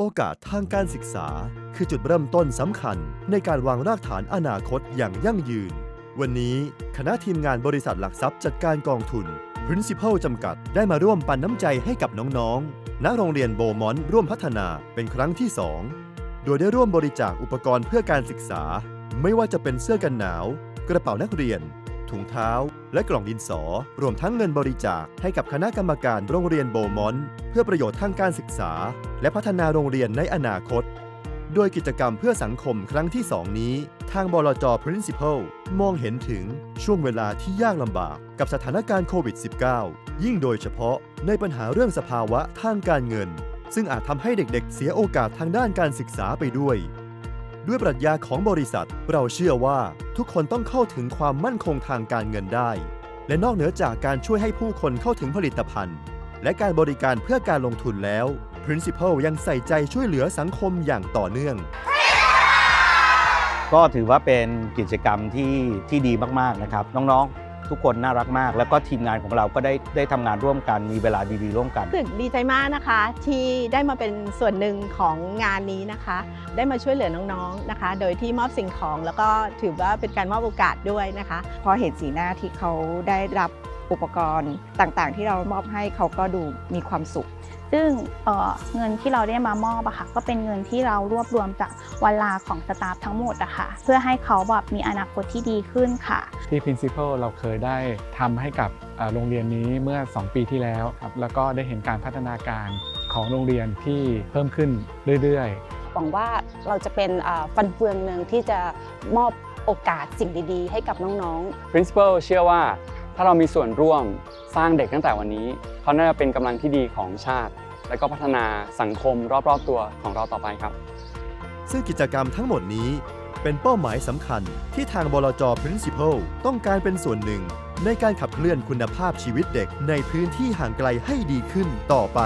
โอกาสทางการศึกษา คือจุดเริ่มต้นสำคัญในการวางรากฐานอนาคตอย่างยั่งยืน วันนี้คณะทีมงานบริษัทหลักทรัพย์จัดการกองทุน Principal จำกัดได้มาร่วมปันน้ำใจให้กับน้องๆณโรงเรียนโบมอนร่วมพัฒนาเป็นครั้งที่ 2 โดยได้ร่วมบริจาคอุปกรณ์เพื่อการศึกษา ไม่ว่าจะเป็นเสื้อกันหนาว กระเป๋านักเรียน ถุงเท้า และกล่องดินสอ รวมทั้งเงินบริจาคให้กับคณะกรรมการโรงเรียนโบมอนเพื่อประโยชน์ทางการศึกษา และพัฒนาโรงเรียนในอนาคต โดยกิจกรรมเพื่อสังคมครั้งที่ 2 นี้ ทางบลจ Principal มองเห็นถึงช่วงเวลาที่ยากลำบากกับสถานการณ์โควิด -19 ยิ่งโดยเฉพาะในปัญหาเรื่องสภาวะทางการเงิน ซึ่งอาจทำให้เด็กๆ เสียโอกาสทางด้านการศึกษาไปด้วย ด้วยปรัชญาของบริษัท เราเชื่อว่าทุกคนต้องเข้าถึงความมั่นคงทางการเงินได้ และนอกเหนือจากการช่วยให้ผู้คนเข้าถึงผลิตภัณฑ์ และการบริการเพื่อการลงทุนแล้ว Principal ยังใส่ใจช่วยเหลือสังคมอย่างต่อเนื่อง ก็ถือว่าเป็นกิจกรรมที่ที่ดีมาก ๆ นะครับ น้อง ๆ ทุกคนน่ารักมาก แล้วก็ทีมงานของเราก็ได้ได้ทำงานร่วมกันมีเวลาดีๆร่วมกัน รู้สึกดีใจมากนะคะ ที่ได้มาเป็นส่วนหนึ่งของงานนี้นะคะ ได้มาช่วยเหลือน้องๆนะคะ โดยที่มอบสิ่งของแล้วก็ถือว่าเป็นการมอบโอกาสด้วยนะคะ พอเห็นสีหน้าที่เขาได้รับอุปกรณ์ต่างๆ ที่เรามอบให้เขาก็ดูมีความสุข ซึ่งเอ่อเงินที่เราได้มามอบอะค่ะก็เป็นเงินที่เรารวบรวมจากวันลาของสตาฟทั้งหมดอะค่ะเพื่อให้เขาแบบมีอนาคตที่ดีขึ้นค่ะ ที่ Principal เราเคยได้ทำให้กับเอ่อโรงเรียนนี้เมื่อ 2 ปีที่แล้วครับแล้วก็ได้เห็นการพัฒนาการของโรงเรียนที่เพิ่มขึ้นเรื่อยๆหวังว่าเราจะเป็นอ่าฟันเฟืองหนึ่งที่จะมอบโอกาสสิ่งดีๆ ให้กับน้องๆ Principal เชื่อว่า ถ้าเรามีส่วนร่วมสร้างเด็กตั้งแต่วันนี้ เขาน่าจะเป็นกำลังที่ดีของชาติ และก็พัฒนาสังคมรอบๆตัวของเราต่อไปครับ ซึ่งกิจกรรมทั้งหมดนี้เป็นเป้าหมายสำคัญที่ทางบลจ Principal ต้องการเป็นส่วนหนึ่ง ในการขับเคลื่อนคุณภาพชีวิตเด็กในพื้นที่ห่างไกลให้ดีขึ้นต่อไป